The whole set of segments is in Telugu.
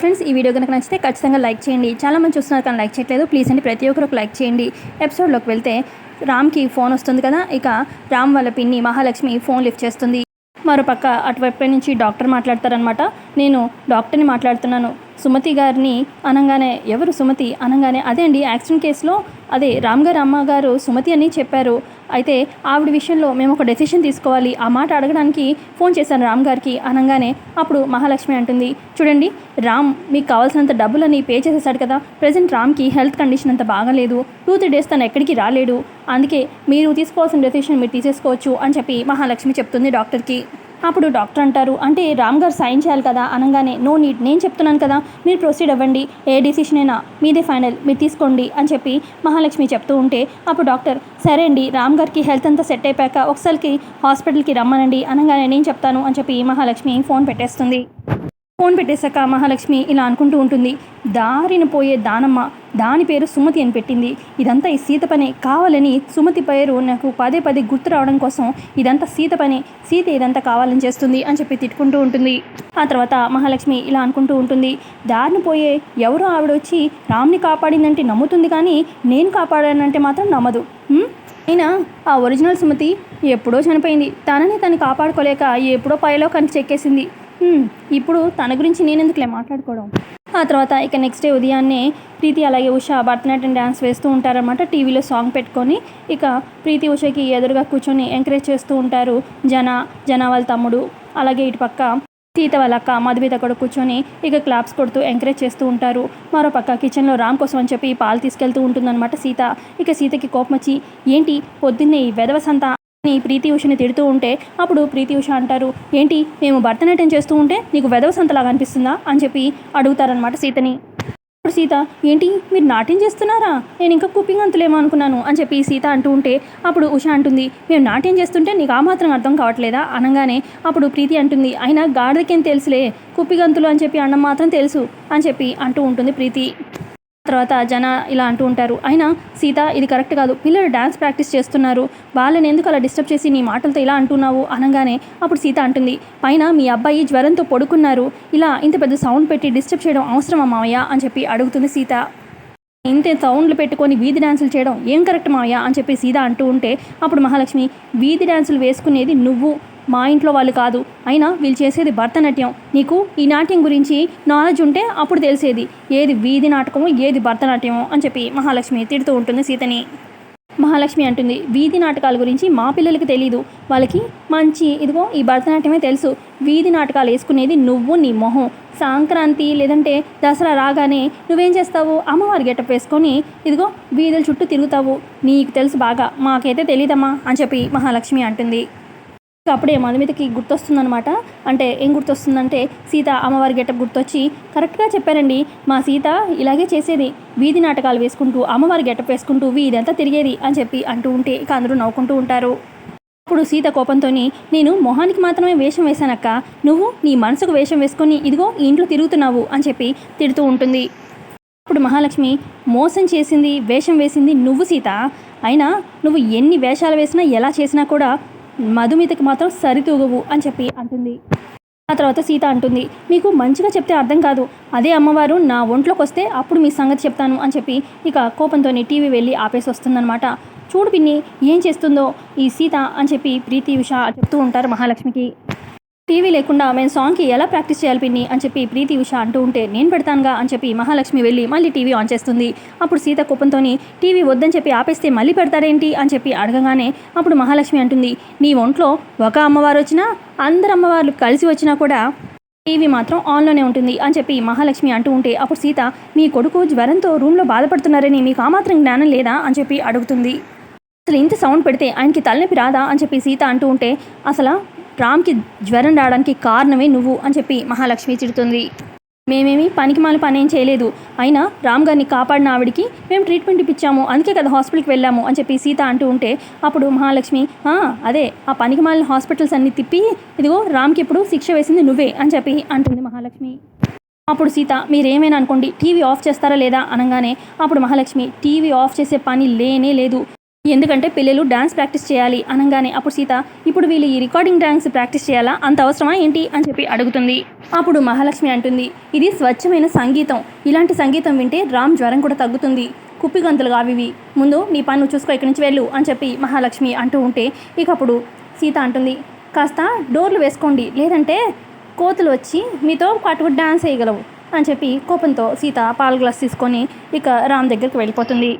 ఫ్రెండ్స్ ఈ వీడియో కనుక నచ్చితే ఖచ్చితంగా లైక్ చేయండి. చాలా మంది చూస్తున్నారు కానీ లైక్ చేయట్లేదు. ప్లీజ్ అండి ప్రతి ఒక్కరు లైక్ చేయండి. ఎపిసోడ్లోకి వెళ్తే రామ్కి ఫోన్ వస్తుంది కదా ఇక రామ్ వాళ్ళ పిన్ని మహాలక్ష్మి ఫోన్ లిఫ్ట్ చేస్తుంది. మరోపక్క అటువైపు నుంచి డాక్టర్ మాట్లాడతారనమాట నేను డాక్టర్ని మాట్లాడుతున్నాను. సుమతి గారిని అనగానే ఎవరు సుమతి? అనగానే అదే అండి యాక్సిడెంట్ కేసులో అదే రామ్ గారు అమ్మగారు సుమతి అని చెప్పారు. అయితే ఆవిడ విషయంలో మేము ఒక డెసిషన్ తీసుకోవాలి. ఆ మాట అడగడానికి ఫోన్ చేశాను రామ్ గారికి అనగానే అప్పుడు మహాలక్ష్మి అంటుంది చూడండి రామ్ మీకు కావాల్సినంత డబ్బులని పే చేసేసాడు కదా. ప్రజెంట్ రామ్కి హెల్త్ కండిషన్ అంత బాగాలేదు. టూ త్రీ డేస్ తను ఎక్కడికి రాలేడు. అందుకే మీరు తీసుకోవాల్సిన డెసిషన్ మీరు తీసేసుకోవచ్చు అని చెప్పి మహాలక్ష్మి చెప్తుంది డాక్టర్కి. అప్పుడు డాక్టర్ అంటారు అంటే రామ్ గారు సైన్ చేయాలి కదా అనగానే నో నీడ్ నేను చెప్తున్నాను కదా మీరు ప్రొసీడ్ అవ్వండి ఏ డిసిషన్ అయినా మీదే ఫైనల్ మీరు తీసుకోండి అని చెప్పి మహాలక్ష్మి చెప్తూ ఉంటే అప్పుడు డాక్టర్ సరే అండి రామ్ గారికి హెల్త్ అంతా సెట్ అయిపోయాక ఒకసారికి హాస్పిటల్కి రమ్మనండి అనగానే నేను చెప్తాను అని చెప్పి మహాలక్ష్మి ఫోన్ పెట్టేస్తుంది. ఫోన్ పెట్టేశాక మహాలక్ష్మి ఇలా అనుకుంటూ ఉంటుంది దారిన పోయే దానమ్మ దాని పేరు సుమతి అని పెట్టింది. ఇదంతా ఈ సీత పనే. కావాలని సుమతి పేరు నాకు పదే పదే గుర్తు రావడం కోసం ఇదంతా సీత పనే. సీత ఇదంతా కావాలని చేస్తుంది అని చెప్పి తిట్టుకుంటూ ఉంటుంది. ఆ తర్వాత మహాలక్ష్మి ఇలా అనుకుంటూ ఉంటుంది. దారిన పోయే ఎవరో ఆవిడ వచ్చి రామ్ని కాపాడిందంటే నమ్ముతుంది కానీ నేను కాపాడానంటే మాత్రం నమ్మదు. అయినా ఆ ఒరిజినల్ సుమతి ఎప్పుడో చనిపోయింది. తనని తను కాపాడుకోలేక ఎప్పుడో పైలో కనికి చెక్కేసింది. ఇప్పుడు తన గురించి నేను ఎందుకులే మాట్లాడుకోవడం? ఆ తర్వాత ఇక నెక్స్ట్ డే ఉదయాన్నే ప్రీతి అలాగే ఉష భరతనాట్యం డ్యాన్స్ వేస్తూ ఉంటారనమాట టీవీలో సాంగ్ పెట్టుకొని ఇక ప్రీతి ఉషకి ఎదురుగా కూర్చొని ఎంకరేజ్ చేస్తూ ఉంటారు జన జన వాళ్ళ తమ్ముడు. అలాగే ఇటు పక్క సీత వాళ్ళ అక్క మధుమిత కూడా కూర్చొని ఇక క్లాప్స్ కొడుతూ ఎంకరేజ్ చేస్తూ ఉంటారు. మరో పక్క కిచెన్లో రామ్ కోసం అని చెప్పి పాలు తీసుకెళ్తూ ఉంటుందన్నమాట సీత. ఇక సీతకి కోపం వచ్చి ఏంటి పొద్దున్నే ఈ వెధవసంతా అని ప్రీతి ఉషని తిడుతూ ఉంటే అప్పుడు ప్రీతి ఉష అంటారు ఏంటి మేము భరతనాట్యం చేస్తూ ఉంటే నీకు వెధవసంతలాగా అనిపిస్తుందా? అని చెప్పి అడుగుతారనమాట సీతని. అప్పుడు సీత ఏంటి మీరు నాట్యం చేస్తున్నారా? నేను ఇంకా కుప్పింగ్ అంతులేమో అనుకున్నాను అని చెప్పి సీత అంటూ ఉంటే అప్పుడు ఉష అంటుంది మేము నాట్యం చేస్తుంటే నీకు ఆ మాత్రం అర్థం కావట్లేదా? అనగానే అప్పుడు ప్రీతి అంటుంది అయినా గాడిదకేం తెలుసులే కుప్పిగంతులు అని చెప్పి అన్నం మాత్రం తెలుసు అని చెప్పి అంటూ ఉంటుంది ప్రీతి. తర్వాత జన ఇలా అంటూ ఉంటారు. అయినా సీత ఇది కరెక్ట్ కాదు. పిల్లలు డ్యాన్స్ ప్రాక్టీస్ చేస్తున్నారు. వాళ్ళని ఎందుకు అలా డిస్టర్బ్ చేసి నీ మాటలతో ఇలా అంటున్నావు అనగానే అప్పుడు సీత అంటుంది. పైన మీ అబ్బాయి జ్వరంతో పడుకున్నారు. ఇలా ఇంత పెద్ద సౌండ్ పెట్టి డిస్టర్బ్ చేయడం అవసరమా మామయ్య అని చెప్పి అడుగుతుంది సీత. ఇంతే సౌండ్లు పెట్టుకొని వీధి డ్యాన్సులు చేయడం ఏం కరెక్ట్ మావయ్య? అని చెప్పి సీత అంటూ ఉంటే అప్పుడు మహాలక్ష్మి వీధి డ్యాన్సులు వేసుకునేది నువ్వు. మా ఇంట్లో వాళ్ళు కాదు. అయినా వీళ్ళు చేసేది భరతనాట్యం. నీకు ఈ నాట్యం గురించి నాలెడ్జ్ ఉంటే అప్పుడు తెలిసేది. ఏది వీధి నాటకమో ఏది భరతనాట్యమో అని చెప్పి మహాలక్ష్మి తిడుతూ ఉంటుంది సీతని. మహాలక్ష్మి అంటుంది వీధి నాటకాల గురించి మా పిల్లలకి తెలీదు. వాళ్ళకి మంచి ఇదిగో ఈ భరతనాట్యమే తెలుసు. వీధి నాటకాలు వేసుకునేది నువ్వు నీ మొహం. సంక్రాంతి లేదంటే దసరా రాగానే నువ్వేం చేస్తావు? అమ్మవారి గెటప్ వేసుకొని ఇదిగో వీధుల చుట్టూ తిరుగుతావు. నీకు తెలుసు బాగా మాకైతే తెలీదమ్మా అని చెప్పి మహాలక్ష్మి అంటుంది. అప్పుడే మధుమితకి గుర్తొస్తుందనమాట అంటే ఏం గుర్తొస్తుందంటే సీత అమ్మవారి గెటప్ గుర్తొచ్చి కరెక్ట్గా చెప్పారండి. మా సీత ఇలాగే చేసేది. వీధి నాటకాలు వేసుకుంటూ అమ్మవారి గెటప్ వేసుకుంటూ వీధంతా తిరిగేది అని చెప్పి అంటూ ఉంటే ఇక అందరూ నవ్వుకుంటూ ఉంటారు. అప్పుడు సీత కోపంతో నేను మొహానికి మాత్రమే వేషం వేశానక్క. నువ్వు నీ మనసుకు వేషం వేసుకొని ఇదిగో ఈ ఇంట్లో తిరుగుతున్నావు అని చెప్పి తిడుతూ ఉంటుంది. అప్పుడు మహాలక్ష్మి మోసం చేసింది వేషం వేసింది నువ్వు సీత. అయినా నువ్వు ఎన్ని వేషాలు వేసినా ఎలా చేసినా కూడా మధుమితకి మాత్రం సరితూగవు అని చెప్పి అంటుంది. ఆ తర్వాత సీత అంటుంది మీకు మంచిగా చెప్తే అర్థం కాదు. అదే అమ్మవారు నా ఒంట్లోకి వస్తే అప్పుడు మీ సంగతి చెప్తాను అని చెప్పి ఇక కోపంతో టీవీ వెళ్ళి ఆపేసి వస్తుందన్నమాట చూడు పిన్ని ఏం చేస్తుందో ఈ సీత అని చెప్పి ప్రీతి ఉష చెప్తూ ఉంటారు మహాలక్ష్మికి. టీవీ లేకుండా మేము సాంగ్కి ఎలా ప్రాక్టీస్ చేయాలి పిన్ని? అని చెప్పి ప్రీతి ఉష అంటూ ఉంటే నేను పెడతానుగా అని చెప్పి మహాలక్ష్మి వెళ్ళి మళ్ళీ టీవీ ఆన్ చేస్తుంది. అప్పుడు సీత కోపంతో టీవీ వద్దని చెప్పి ఆపేస్తే మళ్ళీ పెడతారేంటి? అని చెప్పి అడగగానే అప్పుడు మహాలక్ష్మి అంటుంది నీ ఒంట్లో ఒక అమ్మవారు వచ్చినా అందరు అమ్మవార్లు కలిసి వచ్చినా కూడా టీవీ మాత్రం ఆన్లోనే ఉంటుంది అని చెప్పి మహాలక్ష్మి అంటూ ఉంటే అప్పుడు సీత మీ కొడుకు జ్వరంతో రూమ్లో బాధపడుతున్నారని మీకు ఆ మాత్రం జ్ఞానం లేదా? అని చెప్పి అడుగుతుంది. అసలు ఇంత సౌండ్ పెడితే ఆయనకి తలనొప్పి రాదా? అని చెప్పి సీత అంటూ ఉంటే అసలు రామ్కి జ్వరం రావడానికి కారణమే నువ్వు అని చెప్పి మహాలక్ష్మి తిడుతుంది. మేమేమి పనికి మాల పని ఏం చేయలేదు. అయినా రామ్ గారిని కాపాడిన ఆవిడికి మేము ట్రీట్మెంట్ ఇప్పించాము. అందుకే కదా హాస్పిటల్కి వెళ్ళాము అని చెప్పి సీత అంటూ ఉంటే అప్పుడు మహాలక్ష్మి అదే ఆ పనికి మాలిన హాస్పిటల్స్ అన్ని తిప్పి ఇదిగో రామ్కి ఇప్పుడు శిక్ష వేసింది నువ్వే అని చెప్పి అంటుంది మహాలక్ష్మి. అప్పుడు సీత మీరేమైనా అనుకోండి టీవీ ఆఫ్ చేస్తారా లేదా? అనగానే అప్పుడు మహాలక్ష్మి టీవీ ఆఫ్ చేసే పని లేనే లేదు. ఎందుకంటే పిల్లలు డ్యాన్స్ ప్రాక్టీస్ చేయాలి అనగానే. అప్పుడు సీత ఇప్పుడు వీళ్ళు ఈ రికార్డింగ్ డ్యాన్స్ ప్రాక్టీస్ చేయాలా? అంత అవసరమా ఏంటి? అని చెప్పి అడుగుతుంది. అప్పుడు మహాలక్ష్మి అంటుంది ఇది స్వచ్ఛమైన సంగీతం. ఇలాంటి సంగీతం వింటే రామ్ జ్వరం కూడా తగ్గుతుంది. కుప్పి గంతులు కావివి ముందు నీ పని చూసుకో ఇక్కడి నుంచి వెళ్ళు అని చెప్పి మహాలక్ష్మి అంటూ ఉంటే ఇక అప్పుడు సీత అంటుంది కాస్త డోర్లు వేసుకోండి. లేదంటే కోతులు వచ్చి మీతో పాటు డ్యాన్స్ వేయగలవు అని చెప్పి కోపంతో సీత పాల గ్లాస్ తీసుకొని ఇక రామ్ దగ్గరికి వెళ్ళిపోతుంది.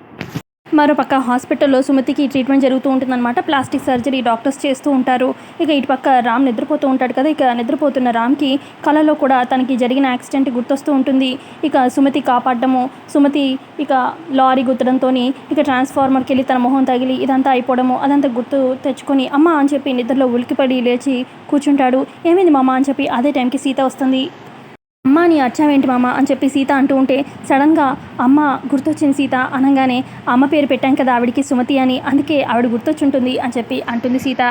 మరోపక్క హాస్పిటల్లో సుమతికి ట్రీట్మెంట్ జరుగుతూ ఉంటుందన్నమాట. ప్లాస్టిక్ సర్జరీ డాక్టర్స్ చేస్తూ ఉంటారు. ఇక ఇటు పక్క రామ్ నిద్రపోతూ ఉంటాడు కదా. ఇక నిద్రపోతున్న రామ్కి కళలో కూడా తనకి జరిగిన యాక్సిడెంట్ గుర్తొస్తూ ఉంటుంది. ఇక సుమతి కాపాడడము. సుమతి ఇక లారీ గుద్దడంతో ఇక ట్రాన్స్ఫార్మర్కి వెళ్ళి తన మొహం తగిలి ఇదంతా అయిపోవడము. అదంతా గుర్తు తెచ్చుకొని అమ్మ అని చెప్పి నిద్రలో ఉలికిపడి లేచి కూర్చుంటాడు. ఏమైంది మామ అని చెప్పి అదే టైంకి సీత వస్తుంది. అమ్మ నీ అచ్చావేంటి మామ? అని చెప్పి సీత అంటూ ఉంటే సడన్గా అమ్మ గుర్తొచ్చింది సీత అనగానే అమ్మ పేరు పెట్టాం కదా ఆవిడికి సుమతి అని అందుకే ఆవిడ గుర్తొచ్చుంటుంది అని చెప్పి అంటుంది సీత.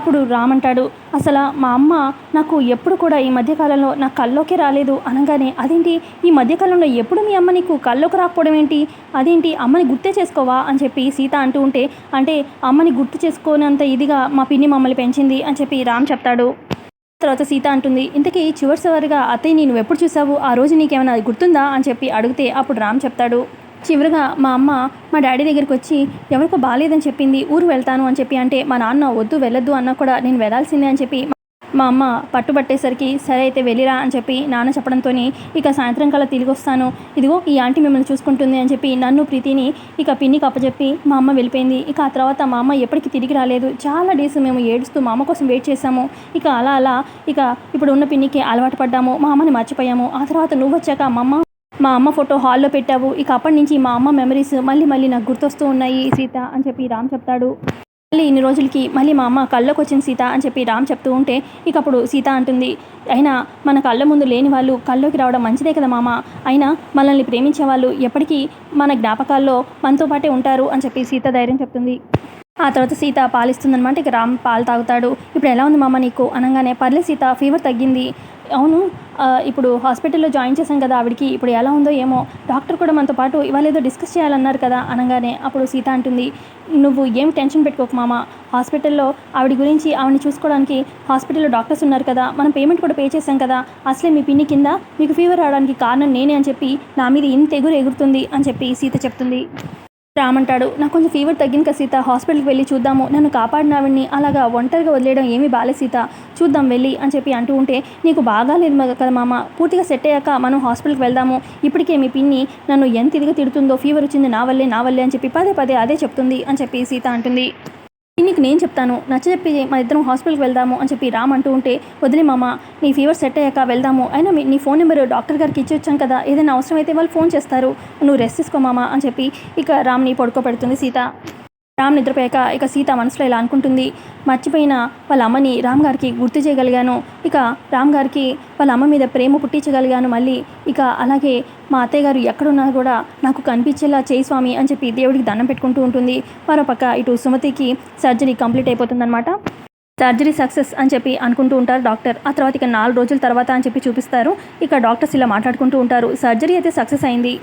అప్పుడు రామంటాడు అసలు మా అమ్మ నాకు ఎప్పుడు కూడా ఈ మధ్యకాలంలో నా కల్లోకి రాలేదు. అనగానే అదేంటి? ఈ మధ్యకాలంలో ఎప్పుడు మీ అమ్మ నీకు కల్లోకి రాకపోవడం ఏంటి? అదేంటి? అమ్మని గుర్తే చేసుకోవా? అని చెప్పి సీత అంటూ ఉంటే అంటే అమ్మని గుర్తు చేసుకోనంత ఇదిగా మా పిన్ని మమ్మల్ని పెంచింది అని చెప్పి రామ్ చెప్తాడు. తర్వాత సీత అంటుంది ఇంతకీ చివరిసారిగా అత్తయ్య నేను ఎప్పుడు చూసావు? ఆ రోజు నీకేమైనా అది గుర్తుందా? అని చెప్పి అడిగితే అప్పుడు రామ్ చెప్తాడు చివరిగా మా అమ్మ మా డాడీ దగ్గరికి వచ్చి ఎవరికో బాగాలేదని చెప్పింది ఊరు వెళ్తాను అని చెప్పి అంటే మా నాన్న వద్దు వెళ్ళొద్దు అన్నా కూడా నేను వెళ్ళాల్సిందే అని చెప్పి మా అమ్మ పట్టుబట్టేసరికి సరే అయితే వెళ్ళిరా అని చెప్పి నాన్న చెప్పడంతో ఇక సాయంత్రం కల్లా తిరిగి వస్తాను. ఇదిగో ఈ ఆంటీ మిమ్మల్ని చూసుకుంటుంది అని చెప్పి నన్ను ప్రీతిని ఇక పిన్నికి అప్పచెప్పి మా అమ్మ వెళ్ళిపోయింది. ఇక ఆ తర్వాత మా అమ్మ ఎప్పటికీ తిరిగి రాలేదు. చాలా డేస్ మేము ఏడుస్తూ మా అమ్మ కోసం వెయిట్ చేశాము. ఇక అలా అలా ఇక ఇప్పుడు ఉన్న పిన్నికి అలవాటు పడ్డాము. మా అమ్మని మర్చిపోయాము. ఆ తర్వాత నువ్వు వచ్చాక మా అమ్మ మా అమ్మ ఫోటో హాల్లో పెట్టావు. ఇక అప్పటి నుంచి మా అమ్మ మెమరీస్ మళ్ళీ మళ్ళీ నాకు గుర్తొస్తూ ఉన్నాయి. సీత అని చెప్పి రామ్ చెప్తాడు. మళ్ళీ ఇన్ని రోజులకి మళ్ళీ మా అమ్మ కళ్ళకు వచ్చింది సీత అని చెప్పి రామ్ చెప్తూ ఉంటే ఇక అప్పుడు సీత అంటుంది అయినా మన కళ్ళ ముందు లేని వాళ్ళు కళ్ళలోకి రావడం మంచిదే కదా మామ. అయినా మనల్ని ప్రేమించే వాళ్ళు ఎప్పటికీ మన జ్ఞాపకాల్లో మనతో పాటే ఉంటారు అని చెప్పి సీత ధైర్యం చెప్తుంది. ఆ తర్వాత సీత పాలిస్తుందనమాట ఇక రామ్ పాలు తాగుతాడు. ఇప్పుడు ఎలా ఉంది మామ నీకు? అనగానే పర్లేదు సీత ఫీవర్ తగ్గింది. అవును ఇప్పుడు హాస్పిటల్లో జాయిన్ చేశాం కదా ఆవిడకి ఇప్పుడు ఎలా ఉందో ఏమో. డాక్టర్ కూడా మనతో పాటు ఇవాళ ఏదో డిస్కస్ చేయాలన్నారు కదా అనగానే అప్పుడు సీత అంటుంది నువ్వు ఏం టెన్షన్ పెట్టుకోకు మామ. హాస్పిటల్లో ఆవిడ గురించి ఆవిడని చూసుకోవడానికి హాస్పిటల్లో డాక్టర్స్ ఉన్నారు కదా మనం పేమెంట్ కూడా పే చేశాం కదా. అసలే మీ పిన్ని కింద మీకు ఫీవర్ రావడానికి కారణం నేనే అని చెప్పి నా మీద ఇంత ఎగురు ఎగురుతుంది అని చెప్పి సీత చెప్తుంది. రామంటాడు. నాకు కొంచెం ఫీవర్ తగ్గింది కదా సీత. హాస్పిటల్కి వెళ్ళి చూద్దాము. నన్ను కాపాడినావిని అలాగా ఒంటరిగా వదిలేయడం ఏమీ బాలే సీత. చూద్దాం వెళ్ళి అని చెప్పి అంటూ ఉంటే నీకు బాగాలేదు కదా మామ. పూర్తిగా సెట్ అయ్యాక మనం హాస్పిటల్కి వెళ్దాము. ఇప్పటికే మీ పిన్ని నన్ను ఎంత ఇదిగా తిడుతుందో ఫీవర్ వచ్చింది నా వల్లే నా వల్లే అని చెప్పి పదే పదే అదే చెప్తుంది అని చెప్పి సీత అంటుంది. నీకు నేను చెప్తాను. నచ్చ చెప్పి మన ఇద్దరం హాస్పిటల్కి వెళ్దాము అని చెప్పి రామ్ అంటూ ఉంటే వదిలే మామ నీ ఫీవర్ సెట్ అయ్యాక వెళ్దాము. అయినా మీ- నీ ఫోన్ నెంబర్ డాక్టర్ గారికి ఇచ్చి వచ్చాం కదా ఏదైనా అవసరం అయితే వాళ్ళు ఫోన్ చేస్తారు. నువ్వు రెస్ట్ తీసుకో మామ అని చెప్పి ఇక రామ్ని పడుకోబెడుతుంది సీత. రామ్ నిద్రపోయాక ఇక సీత మనసులో ఇలా అనుకుంటుంది మర్చిపోయిన వాళ్ళ అమ్మని రామ్ గారికి గుర్తు చేయగలిగాను. ఇక రామ్ గారికి వాళ్ళ అమ్మ మీద ప్రేమ పుట్టించగలిగాను. మళ్ళీ ఇక అలాగే మా అత్తయ్య గారు ఎక్కడున్నా కూడా నాకు కనిపించేలా చేయి స్వామి అని చెప్పి దేవుడికి దండం పెట్టుకుంటూ ఉంటుంది. మరోపక్క ఇటు సుమతికి సర్జరీ కంప్లీట్ అయిపోతుందన్నమాట. సర్జరీ సక్సెస్ అని చెప్పి అనుకుంటూ ఉంటారు డాక్టర్. ఆ తర్వాత ఇక నాలుగు రోజుల తర్వాత అని చెప్పి చూపిస్తారు. ఇక డాక్టర్స్ ఇలా మాట్లాడుకుంటూ ఉంటారు. సర్జరీ అయితే సక్సెస్ అయింది.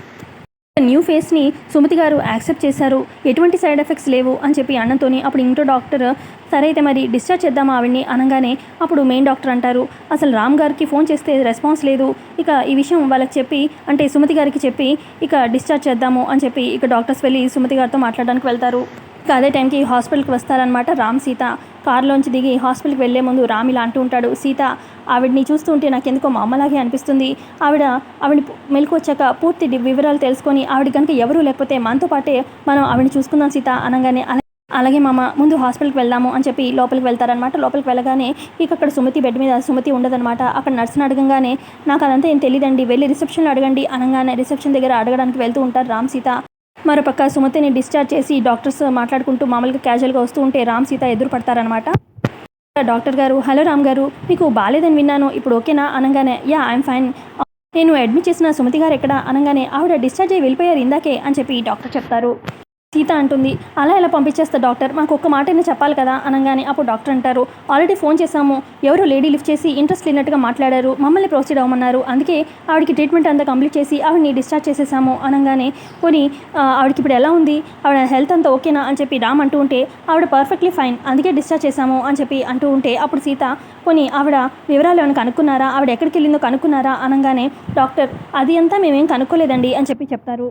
న్యూ ఫేస్ని సుమతి గారు యాక్సెప్ట్ చేశారు. ఎటువంటి సైడ్ ఎఫెక్ట్స్ లేవు అని చెప్పి అన్నతోని అప్పుడు ఇంకో డాక్టర్ సరే అయితే మరి డిశ్చార్జ్ చేద్దామా ఆవిడ్ని? అనగానే అప్పుడు మెయిన్ డాక్టర్ అంటారు అసలు రామ్ గారికి ఫోన్ చేస్తే రెస్పాన్స్ లేదు. ఇక ఈ విషయం వాళ్ళకి చెప్పి అంటే సుమతి గారికి చెప్పి ఇక డిశ్చార్జ్ చేద్దాము అని చెప్పి ఇక డాక్టర్స్ వెళ్ళి సుమతి గారితో మాట్లాడడానికి వెళ్తారు. ఇక అదే టైంకి హాస్పిటల్కి వస్తారనమాట రామ్ సీత. కారులోంచి దిగి హాస్పిటల్కి వెళ్ళే ముందు రామ్ ఇలా అంటూ ఉంటాడు సీత ఆవిడ్ని చూస్తూ ఉంటే నాకు ఎందుకో మా అమ్మలాగే అనిపిస్తుంది. ఆవిడ ఆవిడ మెలకు వచ్చాక పూర్తి వివరాలు తెలుసుకొని ఆవిడ కనుక ఎవరూ లేకపోతే మనతో పాటే మనం ఆవిడని చూసుకుందాం సీత అనగానే అలాగే మామ ముందు హాస్పిటల్కి వెళ్దాము అని చెప్పి లోపలికి వెళ్తారనమాట లోపలికి వెళ్ళగానే ఇక అక్కడ సుమతి బెడ్ మీద సుమతి ఉండదనమాట అక్కడ నర్సును అడగంగానే నాకు అదంతా ఏం తెలియదండి వెళ్ళి రిసెప్షన్లో అడగండి అనగానే రిసెప్షన్ దగ్గర అడగడానికి వెళ్తూ ఉంటారు రామ్ సీత. మరోపక్క సుమతిని డిశ్చార్జ్ చేసి డాక్టర్స్ మాట్లాడుకుంటూ మామూలుగా క్యాజువల్గా వస్తూ ఉంటే రామ్ సీత ఎదురు పడతారనమాట డాక్టర్ గారు హలో రామ్ గారు మీకు బాగాలేదని విన్నాను. ఇప్పుడు ఓకేనా? అనగానే యా ఐఎమ్ ఫైన్. నేను అడ్మిట్ చేసిన సుమతి గారు ఎక్కడ? అనగానే ఆవిడ డిశ్చార్జ్ అయ్యి వెళ్ళిపోయారు ఇందాకే అని చెప్పి డాక్టర్ చెప్తారు. సీత అంటుంది. అలా ఎలా పంపించేస్తా డాక్టర్? మాకు ఒక్క మాట అయినా చెప్పాలి కదా? అనగానే అప్పుడు డాక్టర్ అంటారు. ఆల్రెడీ ఫోన్ చేశాము. ఎవరో లేడీ లిఫ్ట్ చేసి ఇంట్రెస్ట్ లేనట్టుగా మాట్లాడారు. మమ్మల్ని ప్రొసీడ్ అవ్వమన్నారు. అందుకే ఆవిడకి ట్రీట్మెంట్ అంతా కంప్లీట్ చేసి ఆవిడని డిశ్చార్జ్ చేసేసాము. అనగానే కొని ఆవిడకి ఇప్పుడు ఎలా ఉంది? ఆవిడ హెల్త్ అంతా ఓకేనా? అని చెప్పి రామ్ అంటూ ఉంటే ఆవిడ పర్ఫెక్ట్లీ ఫైన్. అందుకే డిశ్చార్జ్ చేశాము అని చెప్పి అంటూ ఉంటే అప్పుడు సీత కొని ఆవిడ వివరాలు ఏమైనా కనుక్కున్నారా? ఆవిడ ఎక్కడికి వెళ్ళిందో కనుక్కున్నారా? అనగానే డాక్టర్ అది అంతా మేమేం కనుక్కోలేదండి అని చెప్పి చెప్తారు.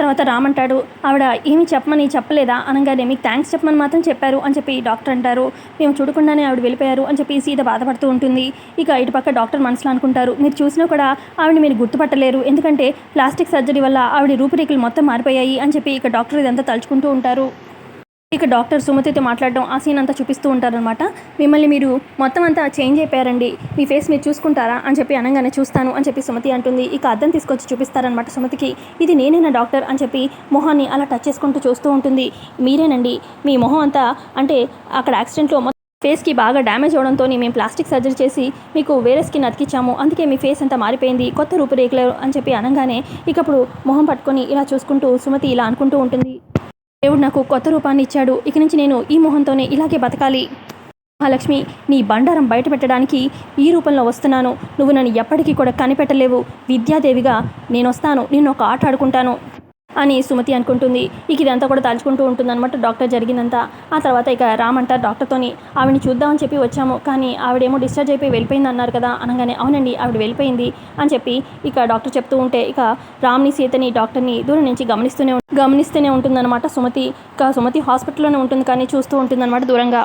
తర్వాత రామ్ అంటాడు ఆవిడ ఏమి చెప్పమని చెప్పలేదా? అనగానే మీకు థ్యాంక్స్ చెప్పమని మాత్రం చెప్పారు అని చెప్పి డాక్టర్ అంటారు. మేము చూడకుండానే ఆవిడ వెళ్ళిపోయారు అని చెప్పి సీత బాధపడుతూ ఉంటుంది. ఇక ఇటు పక్క డాక్టర్ మనసులో అనుకుంటారు మీరు చూసినా కూడా ఆవిడ మీరు గుర్తుపట్టలేరు. ఎందుకంటే ప్లాస్టిక్ సర్జరీ వల్ల ఆవిడ రూపురేఖలు మొత్తం మారిపోయాయి అని చెప్పి ఇక డాక్టర్ ఇదంతా తలుచుకుంటూ ఉంటారు. ఇక డాక్టర్ సుమతితో మాట్లాడడం ఆ సీన్ అంతా చూపిస్తూ ఉంటారనమాట మిమ్మల్ని మీరు మొత్తం అంతా చేంజ్ అయిపోయారండి. మీ ఫేస్ మీరు చూసుకుంటారా అని చెప్పి అనగానే చూస్తాను అని చెప్పి సుమతి అంటుంది. ఇక అద్దం తీసుకొచ్చి చూపిస్తారనమాట సుమతికి. ఇది నేనేనా డాక్టర్ అని చెప్పి మొహాన్ని అలా టచ్ చేసుకుంటూ చూస్తూ ఉంటుంది. మీరేనండి? మీ మొహం అంతా అంటే అక్కడ యాక్సిడెంట్లో మొత్తం ఫేస్కి బాగా డ్యామేజ్ అవడంతో మేము ప్లాస్టిక్ సర్జరీ చేసి మీకు వేరే స్కిన్ అతికిచ్చాము. అందుకే మీ ఫేస్ అంతా మారిపోయింది. కొత్త రూపురేఖలు అని చెప్పి అనగానే ఇకప్పుడు మొహం పట్టుకొని ఇలా చూసుకుంటూ సుమతి ఇలా అనుకుంటూ ఉంటుంది. దేవుడు నాకు కొత్త రూపాన్ని ఇచ్చాడు. ఇక నుంచి నేను ఈ మొహంతోనే ఇలాగే బతకాలి. మహాలక్ష్మి నీ బండారం బయట పెట్టడానికి ఈ రూపంలో వస్తున్నాను. నువ్వు నన్ను ఎప్పటికీ కూడా కనిపెట్టలేవు. విద్యాదేవిగా నేను వస్తాను నేను ఒక ఆట ఆడుకుంటాను. అని సుమతి అనుకుంటుంది. ఇక ఇదంతా కూడా తలుచుకుంటూ ఉంటుంది అనమాట డాక్టర్ జరిగిందంతా. ఆ తర్వాత ఇక రామ్ అంటారు డాక్టర్తోని ఆవిడని చూద్దామని చెప్పి వచ్చాము కానీ ఆవిడేమో డిశ్చార్జ్ అయిపోయి వెళ్ళిపోయింది అన్నారు కదా అనగానే అవునండి ఆవిడ వెళ్ళిపోయింది అని చెప్పి ఇక డాక్టర్ చెప్తూ ఉంటే ఇక రామ్ని సీతని డాక్టర్ని దూరం నుంచి గమనిస్తూనే గమనిస్తూనే ఉంటుందన్నమాట సుమతి. ఇక సుమతి హాస్పిటల్లోనే ఉంటుంది కానీ చూస్తూ ఉంటుందన్నమాట దూరంగా.